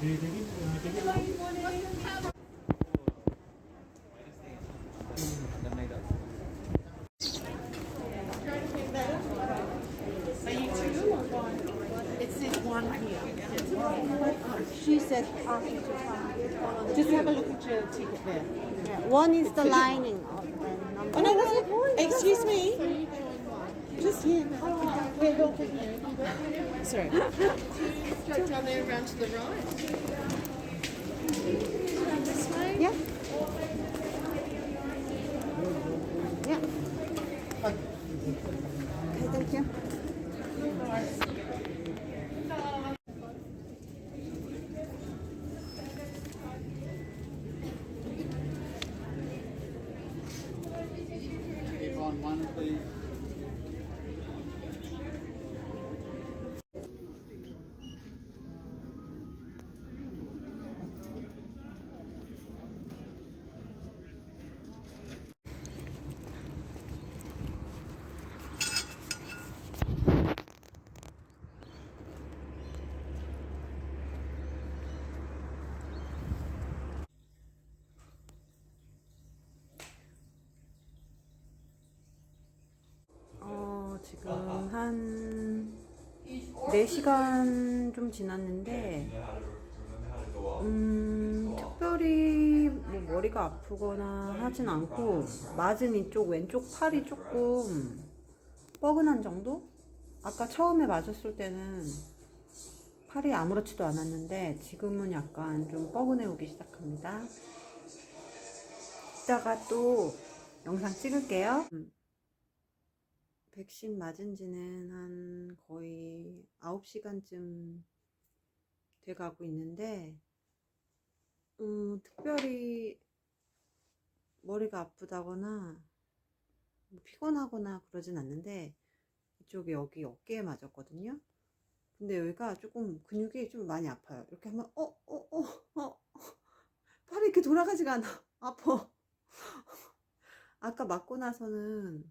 Are you two or one? It's this one here. She said, just have a look at your ticket there. Yeah, One is the lining. Oh, no, excuse me. Just here. Sorry. Down there around to the right. This way. Yeah. Yeah. Okay, thank you. Keep on one, please. 한 4시간 좀 지났는데, 음, 특별히 뭐 머리가 아프거나 하진 않고, 맞은 이쪽 왼쪽 팔이 조금 뻐근한 정도? 아까 처음에 맞았을 때는 팔이 아무렇지도 않았는데, 지금은 약간 좀 뻐근해 오기 시작합니다. 이따가 또 영상 찍을게요. 음. 백신 맞은 지는 한 거의 9시간쯤 돼 가고 있는데, 음, 특별히 머리가 아프다거나 뭐 피곤하거나 그러진 않는데, 이쪽에 여기 어깨에 맞았거든요. 근데 여기가 조금 근육이 좀 많이 아파요. 이렇게 하면, 어, 어, 어, 어, 팔이 이렇게 돌아가지가 않아. 아파. 아까 맞고 나서는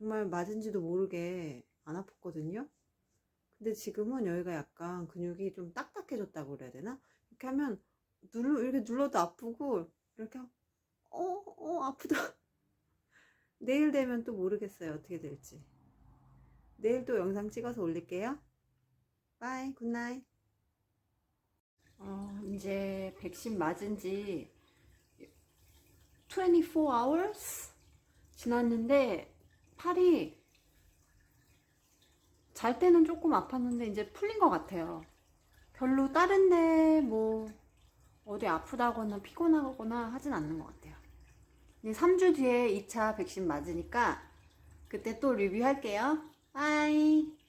정말 맞은지도 모르게 안 아팠거든요. 근데 지금은 여기가 약간 근육이 좀 딱딱해졌다고 그래야 되나? 이렇게 하면 눌러 이렇게 눌러도 아프고 이렇게 하- 어, 어 아프다. 내일 되면 또 모르겠어요. 어떻게 될지. 내일 또 영상 찍어서 올릴게요. 바이, 굿나잇. 어, 이제 백신 맞은 지 24 hours 지났는데 팔이 잘 때는 조금 아팠는데 이제 풀린 것 같아요. 별로 다른데 뭐 어디 아프다거나 피곤하거나 하진 않는 것 같아요. 이제 3주 뒤에 2차 백신 맞으니까 그때 또 리뷰할게요. 바이.